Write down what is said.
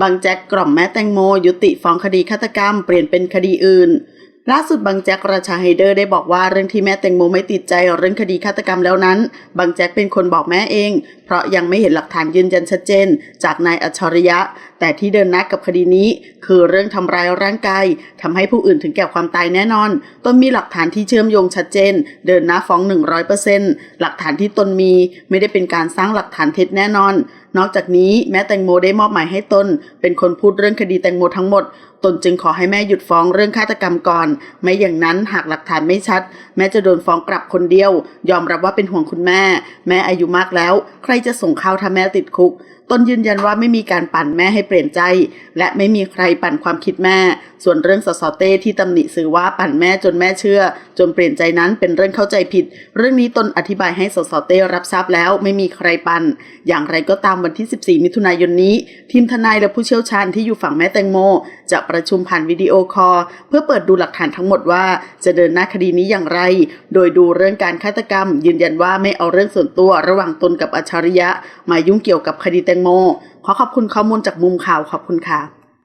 บางแจ็คกล่อมแม่แตงโม ยุติฟ้องคดีฆาตกรรมเปลี่ยนเป็นคดีอื่น ล่าสุดบางแจ็คราชาไฮเดอร์ได้บอกว่าเรื่องที่แม่แตงโมไม่ติดใจเรื่องคดีฆาตกรรมแล้วนั้น บางแจ็คเป็นคนบอกแม่เอง เพราะยังไม่เห็นหลักฐานยืนยันชัดเจน จากนายอัจฉริยะ แต่ที่เดินหน้ากับคดีนี้ คือเรื่องทำร้ายร่างกายทำให้ผู้อื่นถึงแก่ความตายแน่นอนตนมีหลักฐานที่เชื่อมโยงชัดเจน เดินหน้าฟ้อง 100%หลักฐานที่ตนมีไม่ได้เป็นการสร้างหลักฐานเท็จแน่นอน นอกจากนี้แม่แตงโมได้มอบหมายให้ตน เป็นคนพูดเรื่องคดีแตงโมทั้งหมด ตนจึงขอให้แม่หยุดฟ้องเรื่องฆาตกรรมก่อน ไม่อย่างนั้นหากหลักฐานไม่ชัด แม่จะโดนฟ้องกลับคนเดียว ยอมรับว่าเป็นห่วงคุณแม่ แม่อายุมากแล้ว ใครจะส่งข้าวถ้าแม่ติดคุก ตนยืนยันว่าไม่มีการปั่นแม่ให้เปลี่ยนใจ และไม่มีใครปั่นความคิดแม่ ส่วนเรื่องสสเต้ที่ตำหนิสื่อว่าปั่นแม่จนแม่เชื่อ จนเปลี่ยนใจนั้นเป็นเรื่องเข้าใจผิด เรื่องนี้ตนอธิบายให้สสเต้รับทราบแล้วไม่มีใครปั่น อย่างไรก็ตามวันที่ 14 มิถุนายนนี้ ทีมทนายและผู้เชี่ยวชาญที่อยู่ฝั่งแม่แตงโม จะประชุมผ่านวิดีโอคอลเพื่อเปิดดูหลักฐานทั้งหมดว่า จะเดินหน้าคดีนี้อย่างไร โดยดูเรื่องการฆาตกรรม ยืนยันว่าไม่เอาเรื่องส่วนตัวระหว่างตนกับอัจฉริยะ มายุ่งเกี่ยวกับคดีแตงโม ขอขอบคุณข้อมูลจากมุมข่าวขอบคุณค่ะ